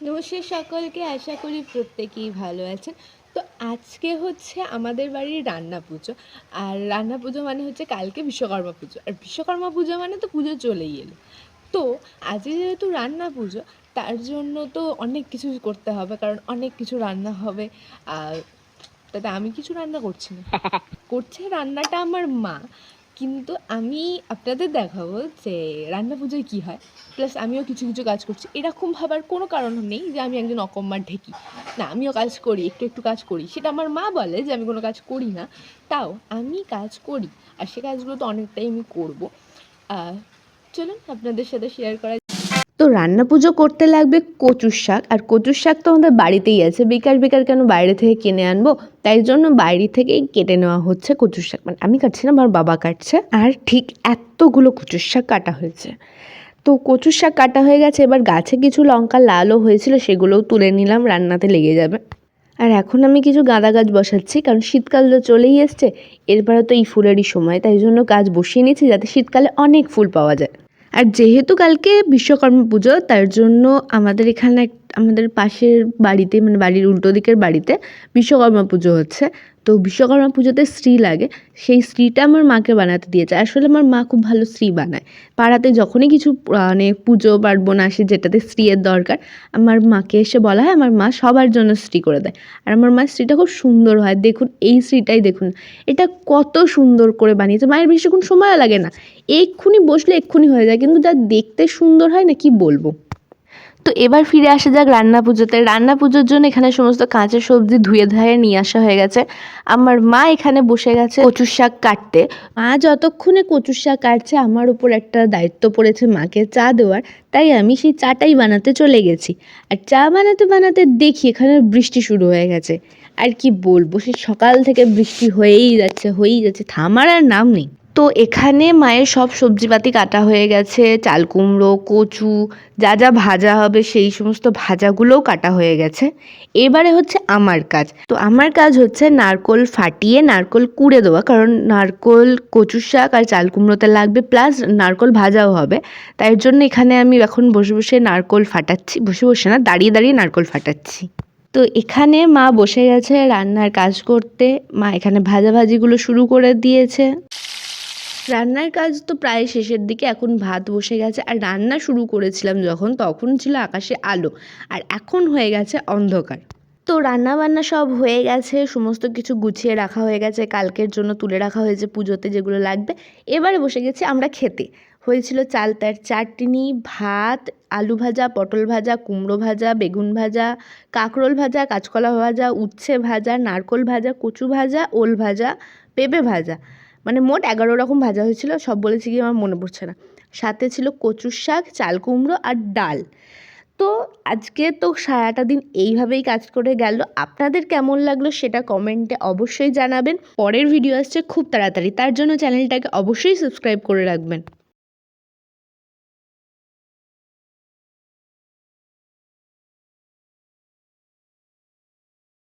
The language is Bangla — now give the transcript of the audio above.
নমস্কার সকলকে আশা করি প্রত্যেকেই ভালো আছেন। তো আজকে হচ্ছে আমাদের বাড়ির রান্না পুজো। আর রান্না পুজো মানে হচ্ছে কালকে বিশ্বকর্মা পুজো। আর বিশ্বকর্মা পুজো মানে তো পুজো চলেই এলো। তো আজকে যেহেতু রান্না পুজো তার জন্য তো অনেক কিছু করতে হবে কারণ অনেক কিছু রান্না হবে। আর তাতে আমি কিছু রান্না করছি না। করছে রান্নাটা আমার মা। কিন্তু আমি আপনাদের দেখাবো যে রান্না পুজোয় কী হয়। প্লাস আমিও কিছু কিছু কাজ করছি। এরকম ভাবার কোনো কারণ নেই যে আমি একজন অকম্মার ঢেকি। না, আমিও কাজ করি, একটু একটু কাজ করি। সেটা আমার মা বলে যে আমি কোনো কাজ করি না। তাও আমি কাজ করি। আর সে কাজগুলো তো অনেকটাই আমি করব। চলুন আপনাদের সাথে শেয়ার করা তো রান্না পুজো করতে লাগবে কচুর শাক। আর কচুর শাক তো আমাদের বাড়িতেই আছে। বেকার বেকার কেন বাইরে থেকে কিনে আনব? তাই জন্য বাইরে থেকেই কেটে নেওয়া হচ্ছে কচুর শাক। মানে আমি কাটছি না, আমার বাবা কাটছে। আর ঠিক এতগুলো কচুর শাক কাটা হয়েছে। তো কচুর শাক কাটা হয়ে গেছে। এবার গাছে কিছু লঙ্কা লালও হয়েছিল, সেগুলোও তুলে নিলাম, রান্নাতে লেগে যাবে। আর এখন আমি কিছু গাঁদা গাছ বসাচ্ছি, কারণ শীতকাল তো চলেই এসছে। এরপরে তো এই ফুলেরই সময়, তাই জন্য গাছ বসিয়ে নিয়েছি যাতে শীতকালে অনেক ফুল পাওয়া যায়। আর যেহেতু কালকে বিশ্বকর্মা পুজো তার জন্য আমাদের এখানে আমাদের পাশের বাড়িতে মানে বাড়ির উল্টো দিকের বাড়িতে বিশ্বকর্মা পুজো হচ্ছে। তো বিশ্বকর্মা পুজোতে শ্রী লাগে, সেই শ্রীটা আমার মাকে বানাতে দিয়েছে। আসলে আমার মা খুব ভালো শ্রী বানায়। পাড়াতে যখনই কিছু মানে পুজো পার্বণ আসে যেটাতে শ্রীয়ের দরকার, আমার মাকে এসে বলা হয় আমার মা সবার জন্য শ্রী করে দেয়। আর আমার মায়ের শ্রীটা খুব সুন্দর হয়। দেখুন, এই শ্রীটাই দেখুন, এটা কত সুন্দর করে বানিয়েছে। মায়ের বেশিক্ষণ সময়ও লাগে না। এক্ষুনি বসলে এক্ষুনি হয়ে যায়, কিন্তু যা দেখতে সুন্দর হয় না, কি বলব? তো এবার ফিরে আসা যাক রান্না পুজোতে রান্না পুজোর জন্য এখানে সমস্ত কাঁচা সবজি ধুয়ে ধুয়ে নিয়ে আসা হয়ে গেছে। আমার মা এখানে বসে গেছে কচুর শাক কাটতে। মা যতক্ষণে কচুর শাক কাটছে, আমার উপর একটা দায়িত্ব পড়েছে মাকে চা দেওয়ার। তাই আমি সেই চাটাই বানাতে চলে গেছি। আর চা বানাতে বানাতে দেখি এখানে বৃষ্টি শুরু হয়ে গেছে। আর কি বলব সে সকাল থেকে বৃষ্টি হয়েই যাচ্ছে হয়েই যাচ্ছে। থামার আর নাম নেই। তো এখানে মায়ের সব সবজিপাতি কাটা হয়ে গেছে, চাল কুমড়ো, কচু, যা যা ভাজা হবে সেই সমস্ত ভাজাগুলোও কাটা হয়ে গেছে। এবারে হচ্ছে আমার কাজ। তো আমার কাজ হচ্ছে নারকোল ফাটিয়ে নারকোল কুড়ে দেওয়া, কারণ নারকোল কচুর শাক আর চাল কুমড়োতে লাগবে, প্লাস নারকোল ভাজাও হবে। তাই জন্য এখানে আমি এখন বসে বসে নারকোল ফাটাচ্ছি, বসে বসে না, দাঁড়িয়ে দাঁড়িয়ে নারকোল ফাটাচ্ছি। তো এখানে মা বসে গেছে রান্নার কাজ করতে, মা এখানে ভাজাভাজিগুলো শুরু করে দিয়েছে। রান্নার কাজ তো প্রায় শেষের দিকে, এখন ভাত বসে গেছে। আর রান্না শুরু করেছিলাম যখন, তখন ছিল আকাশে আলো। আর এখন হয়ে গেছে অন্ধকার। তো রান্না বান্না সব হয়ে গেছে, সমস্ত কিছু গুছিয়ে রাখা হয়ে গেছে। কালকের জন্য তুলে রাখা হয়েছে পুজোতে যেগুলো লাগবে। এবারে বসে গেছি আমরা খেতে। হয়েছিল চালতার চাটনি, ভাত, আলু ভাজা, পটল ভাজা, কুমড়ো ভাজা, বেগুন ভাজা, কাঁকরোল ভাজা, কাঁচকলা ভাজা, উচ্ছে ভাজা, নারকোল ভাজা, কচু ভাজা, ওল ভাজা, পেঁপে ভাজা। মানে মোট এগারো রকম ভাজা হয়েছিল, সব বলেছি কি আমার মনে পড়ছে না। সাথে ছিল কচুর শাক, চাল কুমড়ো আর ডাল। তো আজকে তো সারাটা দিন এইভাবেই কাজ করে গেল। আপনাদের কেমন লাগল সেটা কমেন্টে অবশ্যই জানাবেন। পরের ভিডিও আসছে খুব তাড়াতাড়ি, তার জন্য চ্যানেলটাকে অবশ্যই সাবস্ক্রাইব করে রাখবেন।